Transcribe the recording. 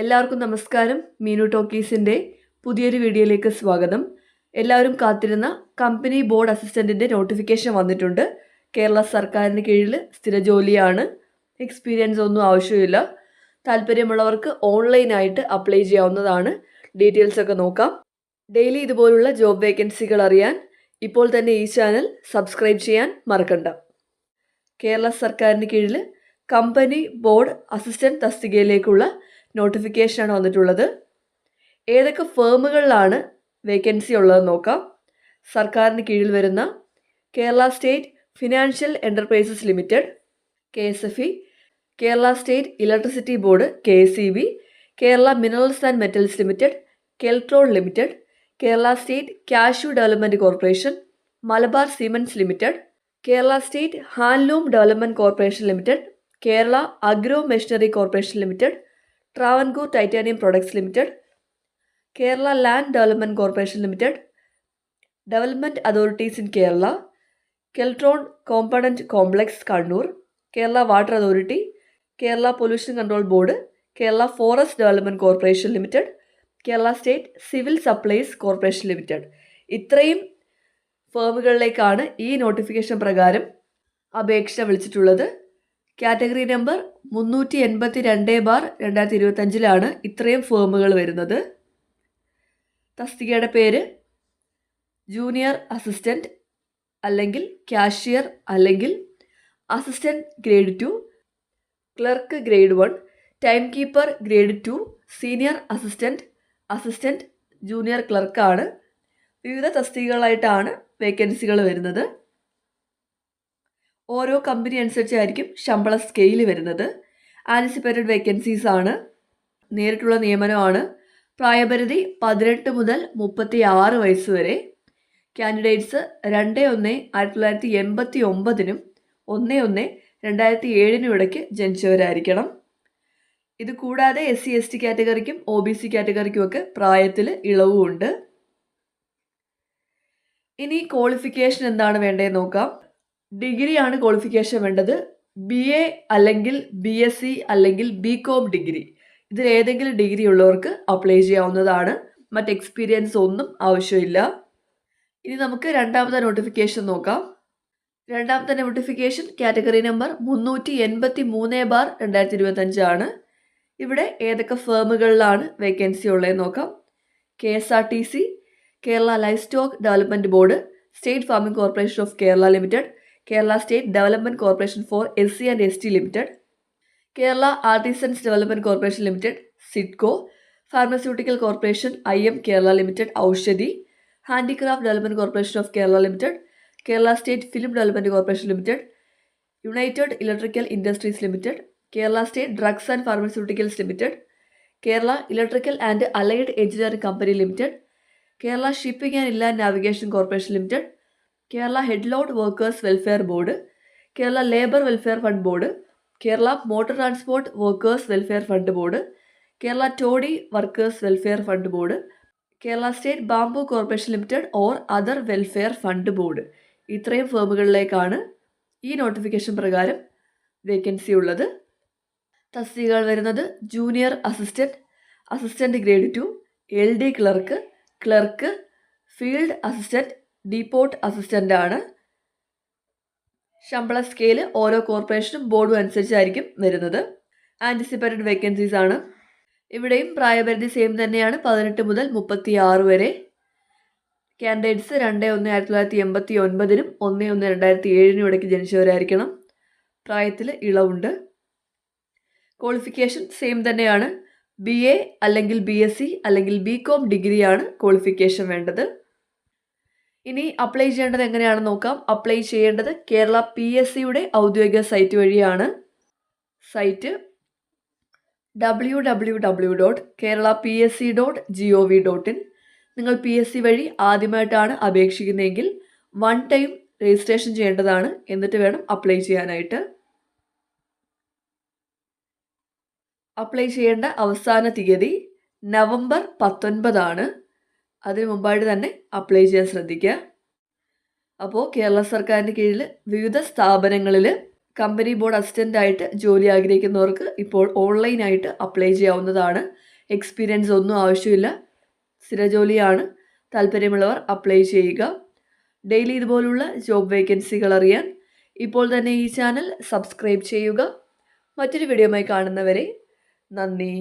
എല്ലാവർക്കും നമസ്കാരം. മീനു ടോക്കീസിന്റെ പുതിയൊരു വീഡിയോയിലേക്ക് സ്വാഗതം. എല്ലാവരും കാത്തിരുന്ന കമ്പനി ബോർഡ് അസിസ്റ്റന്റിന്റെ നോട്ടിഫിക്കേഷൻ വന്നിട്ടുണ്ട്. കേരള സർക്കാരിന് കീഴിൽ സ്ഥിര ജോലിയാണ്. എക്സ്പീരിയൻസ് ഒന്നും ആവശ്യമില്ല. താല്പര്യമുള്ളവർക്ക് ഓൺലൈനായിട്ട് അപ്ലൈ ചെയ്യാവുന്നതാണ്. ഡീറ്റെയിൽസ് ഒക്കെ നോക്കാം. ഡെയിലി ഇതുപോലുള്ള ജോബ് വേക്കൻസികൾ അറിയാൻ ഇപ്പോൾ തന്നെ ഈ ചാനൽ സബ്സ്ക്രൈബ് ചെയ്യാൻ മറക്കണ്ട. കേരള സർക്കാരിന് കീഴിൽ കമ്പനി ബോർഡ് അസിസ്റ്റന്റ് തസ്തികയിലേക്കുള്ള നോട്ടിഫിക്കേഷനാണ് വന്നിട്ടുള്ളത്. ഏതൊക്കെ ഫേമുകളിലാണ് വേക്കൻസി ഉള്ളതെന്ന് നോക്കാം. സർക്കാരിന് കീഴിൽ വരുന്ന Kerala state financial enterprises limited K S F E Kerala state electricity board K S E B Kerala minerals and metals limited Keltron limited Kerala state cashew development corporation Malabar cements limited Kerala state handloom development corporation limited Kerala agro machinery corporation limited Travancore titanium products limited Kerala land development corporation limited development authorities in Kerala Keltron component complex Kannur Kerala water authority Kerala pollution control board Kerala forest development corporation limited Kerala state civil supplies corporation limited. ഇത്രയും ഫേമുകളിലേക്കാണ് ഈ notification പ്രകാരം അപേക്ഷ വിളിച്ചിട്ടുള്ളത്. Category number മുന്നൂറ്റി എൺപത്തി രണ്ട് bar രണ്ടായിരത്തി ഇരുപത്തഞ്ചിലാണ് ഇത്രയും ഫേമുകൾ വരുന്നത്. തസ്തികയുടെ പേര് ജൂനിയർ അസിസ്റ്റന്റ് അല്ലെങ്കിൽ കാഷ്യർ അല്ലെങ്കിൽ assistant grade two clerk grade one time keeper grade two senior assistant assistant junior ക്ലർക്കാണ് വിവിധ തസ്തികകളായിട്ടാണ് വേക്കൻസികൾ വരുന്നത്. ഓരോ കമ്പനി അനുസരിച്ചായിരിക്കും ശമ്പള സ്കെയിൽ വരുന്നത്. ആന്റിസിപ്പേറ്റഡ് വേക്കൻസീസ് ആണ്. നേരിട്ടുള്ള നിയമനമാണ്. പ്രായപരിധി പതിനെട്ട് മുതൽ മുപ്പത്തി ആറ് വയസ്സ് വരെ. കാൻഡിഡേറ്റ്സ് രണ്ട് ഒന്ന് ആയിരത്തി തൊള്ളായിരത്തി എൺപത്തി ഒമ്പതിനും ഒന്ന് ഒന്ന് രണ്ടായിരത്തി ഏഴിനും ഇടയ്ക്ക് ജനിച്ചവരായിരിക്കണം. ഇത് കൂടാതെ എസ് സി എസ് ടി കാറ്റഗറിക്കും ഒ ബി സി കാറ്റഗറിക്കും ഒക്കെ പ്രായത്തിൽ ഇളവുമുണ്ട്. ഇനി ക്വാളിഫിക്കേഷൻ എന്താണ് വേണ്ടതെന്ന് നോക്കാം. ഡിഗ്രിയാണ് ക്വാളിഫിക്കേഷൻ വേണ്ടത്. ബി എ അല്ലെങ്കിൽ ബി എസ് സി അല്ലെങ്കിൽ ബി കോം ഡിഗ്രി. ഇതിൽ ഏതെങ്കിലും ഡിഗ്രി ഉള്ളവർക്ക് അപ്ലൈ ചെയ്യാവുന്നതാണ്. മറ്റ് എക്സ്പീരിയൻസ് ഒന്നും ആവശ്യമില്ല. ഇനി നമുക്ക് രണ്ടാമത്തെ നോട്ടിഫിക്കേഷൻ നോക്കാം. രണ്ടാമത്തെ നോട്ടിഫിക്കേഷൻ കാറ്റഗറി നമ്പർ മുന്നൂറ്റി എൺപത്തി മൂന്ന് ബാർ രണ്ടായിരത്തി ഇരുപത്തഞ്ചാണ് ഇവിടെ ഏതൊക്കെ ഫേമുകളിലാണ് വേക്കൻസി ഉള്ളതെന്ന് നോക്കാം. K S R T C Kerala livestock development board state farming corporation of Kerala limited Kerala state development corporation for S C and S T limited Kerala artisans development corporation limited SIDCO pharmaceutical corporation I M Kerala limited Oushadhi handicraft development corporation of Kerala limited Kerala state film development corporation limited united electrical industries limited Kerala state drugs and pharmaceuticals limited Kerala electrical and allied engineering company limited Kerala shipping and inland navigation corporation limited Kerala headload workers welfare board Kerala labour welfare fund board Kerala motor transport workers welfare fund board Kerala toddy workers welfare fund board Kerala state bamboo corporation limited or other welfare fund board ഇത്രയും ഫേമുകളിലേക്കാണ് ഈ notification പ്രകാരം vacancy ഉള്ളത്. തസ്തികകൾ വരുന്നത് junior assistant assistant grade two L D clerk clerk field assistant depot assistant ആണ്. ശമ്പള scale ഓരോ കോർപ്പറേഷനും ബോർഡും അനുസരിച്ചായിരിക്കും വരുന്നത്. ആന്റിസിപ്പേറ്റഡ് വേക്കൻസീസ് ആണ്. ഇവിടെയും പ്രായപരിധി സെയിം തന്നെയാണ് പതിനെട്ട് മുതൽ മുപ്പത്തി ആറ് വരെ. കാൻഡിഡേറ്റ്സ് രണ്ട് ഒന്ന് ആയിരത്തി തൊള്ളായിരത്തി എൺപത്തി ഒൻപതിനും ഒന്ന് ഒന്ന് രണ്ടായിരത്തി ഏഴിനും ഇടയ്ക്ക് ജനിച്ചവരായിരിക്കണം. പ്രായത്തിൽ ഇളവുണ്ട്. ക്വാളിഫിക്കേഷൻ സെയിം തന്നെയാണ്. ബി എ അല്ലെങ്കിൽ ബി എസ് സി അല്ലെങ്കിൽ ബി കോം ഡിഗ്രിയാണ് ക്വാളിഫിക്കേഷൻ വേണ്ടത്. ഇനി അപ്ലൈ ചെയ്യേണ്ടത് എങ്ങനെയാണെന്ന് നോക്കാം. അപ്ലൈ ചെയ്യേണ്ടത് കേരള പി എസ് സിയുടെ ഔദ്യോഗിക സൈറ്റ് വഴിയാണ്. Site W W W dot Kerala P S C dot G O V dot in നിങ്ങൾ പി എസ് സി വഴി ആദ്യമായിട്ടാണ് അപേക്ഷിക്കുന്നതെങ്കിൽ വൺ ടൈം രജിസ്ട്രേഷൻ ചെയ്യേണ്ടതാണ്. എന്നിട്ട് വേണം അപ്ലൈ ചെയ്യാനായിട്ട്. അപ്ലൈ ചെയ്യേണ്ട അവസാന തീയതി നവംബർ പത്തൊൻപതാണ്. അതിന് മുമ്പായിട്ട് തന്നെ അപ്ലൈ ചെയ്യാൻ ശ്രദ്ധിക്കുക. അപ്പോൾ കേരള സർക്കാരിന്റെ കീഴിൽ വിവിധ സ്ഥാപനങ്ങളിൽ കമ്പനി ബോർഡ് അസിസ്റ്റന്റ് ആയിട്ട് ജോലി ആഗ്രഹിക്കുന്നവർക്ക് ഇപ്പോൾ ഓൺലൈനായിട്ട് അപ്ലൈ ചെയ്യാവുന്നതാണ്. എക്സ്പീരിയൻസ് ഒന്നും ആവശ്യമില്ല. സ്ഥിരജോലിയാണ് താല്പര്യമുള്ളവർ അപ്ലൈ ചെയ്യുക. ഡെയിലി ഇതുപോലുള്ള ജോബ് വേക്കൻസികൾ അറിയാൻ ഇപ്പോൾ തന്നെ ഈ ചാനൽ സബ്സ്ക്രൈബ് ചെയ്യുക. മറ്റൊരു വീഡിയോയുമായി കാണുന്നവരെ നന്ദി.